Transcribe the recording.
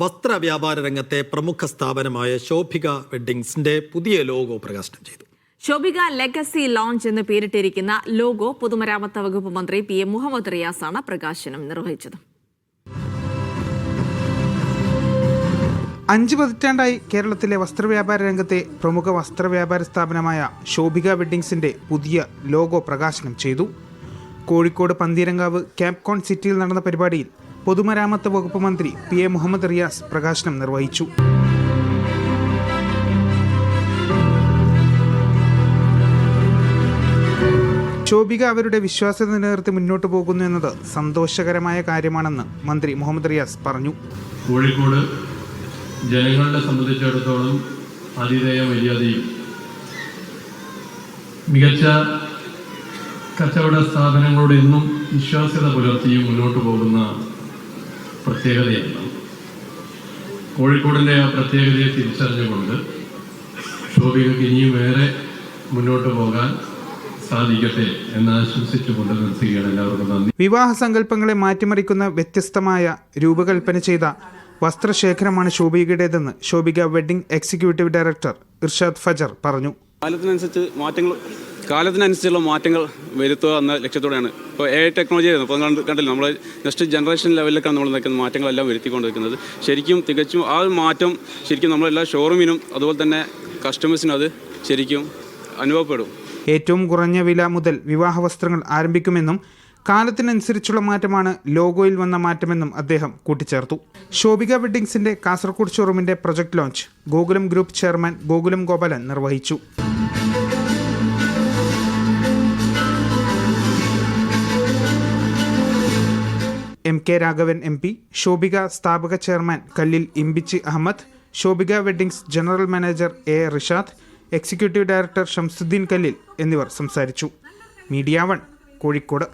വസ്ത്ര വ്യാപാര രംഗത്തെ പ്രമുഖ സ്ഥാപനമായ ശോഭിക വെഡ്ഡിങ്സിന്റെ പുതിയ ലോഗോ പ്രകാശനം ചെയ്തു. ശോഭിക ലെഗസി ലോഞ്ച് എന്ന് പേരിട്ടിരിക്കുന്ന ലോഗോ പൊതുമരാമത്ത് വകുപ്പ് മന്ത്രി പി എം മുഹമ്മദ് റിയാസ് ആണ് പ്രകാശനം നിർവഹിച്ചത്. അഞ്ച് പതിറ്റാണ്ടായി കേരളത്തിലെ വസ്ത്രവ്യാപാര രംഗത്തെ പ്രമുഖ വസ്ത്രവ്യാപാര സ്ഥാപനമായ ശോഭിക വെഡ്ഡിങ്സിന്റെ പുതിയ ലോഗോ പ്രകാശനം ചെയ്തു. കോഴിക്കോട് പന്തീരങ്കാവ് ക്യാപ്കോൺ സിറ്റിയിൽ നടന്ന പരിപാടിയിൽ പൊതുമരാമത്ത് വകുപ്പ് മന്ത്രി പി എ മുഹമ്മദ് റിയാസ് പ്രകാശനം നിർവഹിച്ചു. ശോഭിക അവരുടെ വിശ്വാസ്യത നിലനിർത്തി മുന്നോട്ട് പോകുന്നു എന്നത് സന്തോഷകരമായ കാര്യമാണെന്ന് മന്ത്രി മുഹമ്മദ് റിയാസ് പറഞ്ഞു. കോഴിക്കോട് ജനങ്ങളെ സംബന്ധിച്ചിടത്തോളം അതിഥേയ മര്യാദയും മികച്ച കച്ചവട സ്ഥാപനങ്ങളോട് എന്നും വിശ്വാസ്യത പുലർത്തിയും മുന്നോട്ട് പോകുന്ന പ്രത്യേകതയാണ് കോഴിക്കോടിന്റെ ആ പ്രത്യേകതയെ തിരിച്ചറിഞ്ഞുകൊണ്ട് ശോഭികൾക്ക് ഇനിയും വേറെ മുന്നോട്ട് പോകാൻ സാധിക്കട്ടെ എന്ന് ആശംസിച്ചുകൊണ്ട് നിർത്തുകയാണ് എല്ലാവർക്കും നന്ദി. വിവാഹ സങ്കല്പങ്ങളെ മാറ്റിമറിക്കുന്ന വ്യത്യസ്തമായ രൂപകൽപ്പന ചെയ്ത വസ്ത്രശേഖരമാണ് ശോഭികയുടേതെന്ന് Shobhika wedding executive director Irshad Fajar പറഞ്ഞു. കാലത്തിനനുസരിച്ച് മാറ്റങ്ങൾ കാലത്തിനനുസരിച്ചുള്ള മാറ്റങ്ങൾ വരുത്തുക എന്ന ലക്ഷ്യത്തോടെയാണ്. ഇപ്പോൾ എ ടെക്നോളജി ആയിരുന്നു. ഇപ്പോൾ കണ്ട് കണ്ടില്ല നമ്മൾ നെക്സ്റ്റ് ജനറേഷൻ ലെവലിലേക്കാണ് നമ്മൾ നിൽക്കുന്ന മാറ്റങ്ങളെല്ലാം വരുത്തിക്കൊണ്ടിരിക്കുന്നത്. ശരിക്കും തികച്ചും ആ മാറ്റം ശരിക്കും നമ്മളെല്ലാ ഷോറൂമിനും അതുപോലെ തന്നെ കസ്റ്റമേഴ്സിനും അത് ശരിക്കും അനുഭവപ്പെടും. ഏറ്റവും കുറഞ്ഞ വില മുതൽ വിവാഹ വസ്ത്രങ്ങൾ ആരംഭിക്കുമെന്നും കാലത്തിനനുസരിച്ചുള്ള മാറ്റമാണ് ലോഗോയിൽ വന്ന മാറ്റമെന്നും അദ്ദേഹം കൂട്ടിച്ചേർത്തു. ശോഭിക വെഡ്ഡിങ്സിന്റെ Kasaragod ഷോറൂമിന്റെ project launch Gokulam group chairman Gokulam Gopalan നിർവഹിച്ചു. M K Raghavan M P Shobhika സ്ഥാപക chairman Kallil Imbichi Ahammed Shobhika weddings general manager A Rishad executive director Shamsuddin Kallil എന്നിവർ സംസാരിച്ചു. Media one Kozhikode.